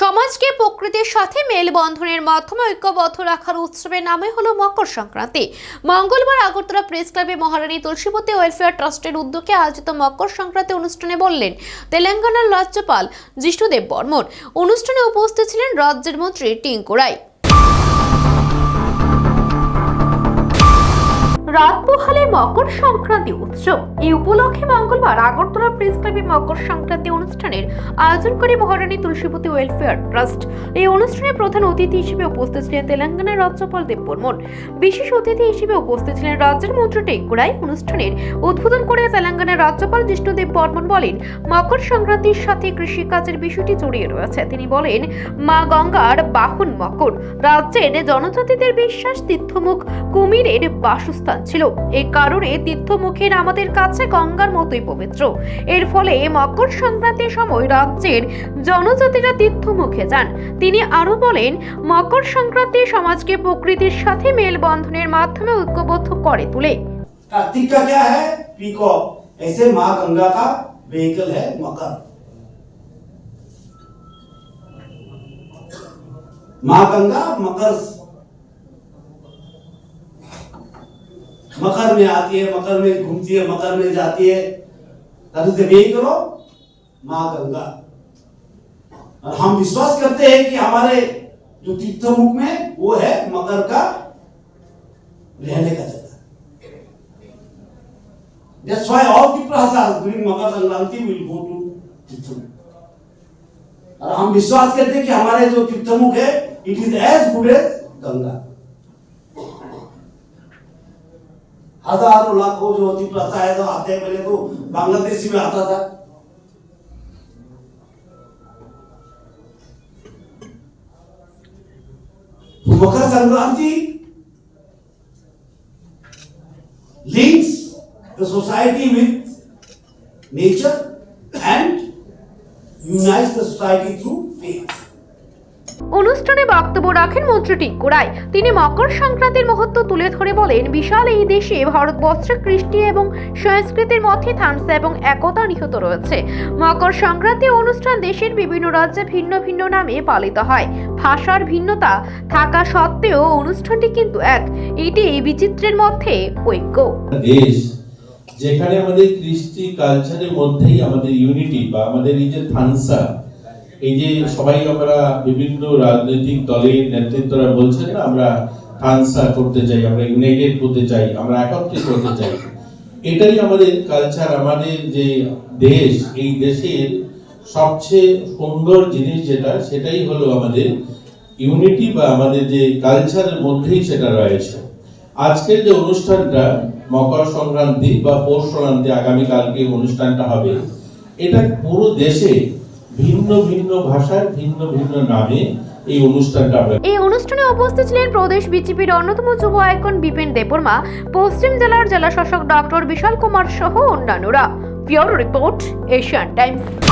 সমাজকে প্রকৃতির সাথে মেলবন্ধনের মাধ্যমে ঐক্যবদ্ধ রাখার উৎসবের নামে হলো মকর সংক্রান্তি। মঙ্গলবার আগরতলা প্রেস ক্লাবে মহারানী তুলসীপতি ওয়েলফেয়ার ট্রাস্টের উদ্যোগে আয়োজিত মকর সংক্রান্তি অনুষ্ঠানে বললেন, তেলেঙ্গানার রাজ্যপাল জিষ্ণুদেব বর্মন অনুষ্ঠানে উপস্থিত ছিলেন রাজ্যের মন্ত্রী টিঙ্কু রায়। রাত পোহালে মকর সংক্রান্তি উৎসব। এই উপলক্ষে মঙ্গলবার আগরতলা প্রেস ক্লাবে মকর সংক্রান্তি অনুষ্ঠানের আয়োজন করে মহারানী তুলসীপতি ওয়েলফেয়ার ট্রাস্ট এই অনুষ্ঠানে প্রধান অতিথি হিসেবে উপস্থিত ছিলেন তেলেঙ্গানার রাজ্যপাল দেব বর্মন বিশেষ অতিথি হিসেবে উপস্থিত ছিলেন রাজ্যের মন্ত্রী টেঙ্কুরাই অনুষ্ঠানের উদ্বোধন করে তেলেঙ্গানার রাজ্যপাল জিষ্ণুদেব বর্মন বলেন, মকর সংক্রান্তির সাথে কৃষিকাজের বিষয়টি জড়িয়ে রয়েছে। তিনি বলেন, মা গঙ্গার বাহন মকর। রাজ্যের জনজাতিদের বিশ্বাস, তীর্থমুখ কুমিরের বাসস্থান। ছিল এই কারণে তীর্থমুখের আমাদের কাছে গঙ্গার মতোই পবিত্র এর ফলে মকর সংক্রান্তির সময় রাজ্যের জনজাতিরা তীর্থমুখে যান তিনি আরো বলেন মকর সংক্রান্তি সমাজকে প্রকৃতির সাথে মেলবন্ধনের মাধ্যমে ঐক্যবদ্ধ করে তোলে कार्तिक का क्या है पीकॉक ऐसे माँ गंगा का व्हीकल है मकर माँ गंगा मकर मकर में आती है, मकर में घूमती है, मकर में जाती है। तभी से यही करो, माँ गंगा। और हम विश्वास करते हैं कि हमारे जो तीर्थमुख में, वो है मकर का रहने का जगह। That's why all Tiprahasas during Makar Sankranti. और हम विश्वास करते हैं कि हमारे जो तीर्थमुख है it is as good as Ganga. हज़ारों लाखों जो अति प्रथा है तो आते हैं पहले तो बांग्लादेश में आता था। Makar Sankranti links the society with nature and unite the society through faith অনুষ্ঠানে বক্তব্য রাখেন মন্ত্রী টিঙ্কু রায়। তিনি মকর সংক্রান্তির মহত্ব তুলে ধরে বলেন, বিশাল এই দেশে ভারতবর্ষের কৃষ্টি এবং সংস্কৃতির মধ্যে থানসা এবং একতা নিহত রয়েছে। মকর সংক্রান্তি অনুষ্ঠান দেশের বিভিন্ন রাজ্যে ভিন্ন ভিন্ন নামে পালিত হয়। ভাষার ভিন্নতা থাকা সত্ত্বেও অনুষ্ঠানটি কিন্তু এক। এটি এই বিচিত্রের মধ্যে ঐক্য। যেখানে আমাদের কৃষ্টি কালচারের মধ্যেই আমাদের ইউনিটি বা আমাদের এই যে থানসা এই যে সবাই আমরা বিভিন্ন রাজনৈতিক দলের নেতৃত্বরা বলছেন না, আমরা থানসা করতে চাই, আমরা ইউনাইটেড হতে চাই, আমরা একত্রিত হতে চাই। এটাই আমাদের কালচার আমাদের যে দেশ, এই দেশের সবচেয়ে সুন্দর জিনিস যেটা, সেটাই হলো আমাদের ইউনিটি বা আমাদের যে কালচারের মধ্যেই সেটা রয়েছে। আজকের যে অনুষ্ঠানটা, মকর সংক্রান্তি বা পৌষ সংক্রান্তি আগামীকালকে অনুষ্ঠানটা হবে, এটা পুরো দেশে ভিন্ন ভিন্ন ভাষায় ভিন্ন ভিন্ন নামে এই অনুষ্ঠানে উপস্থিত ছিলেন প্রদেশ বিজেপির অন্যতম যুব আইকন বিপিন দেববর্মা, পশ্চিম জেলার জেলা শাসক ডক্টর বিশাল কুমার সহ অন্যান্যরা। Pure report Asian Times.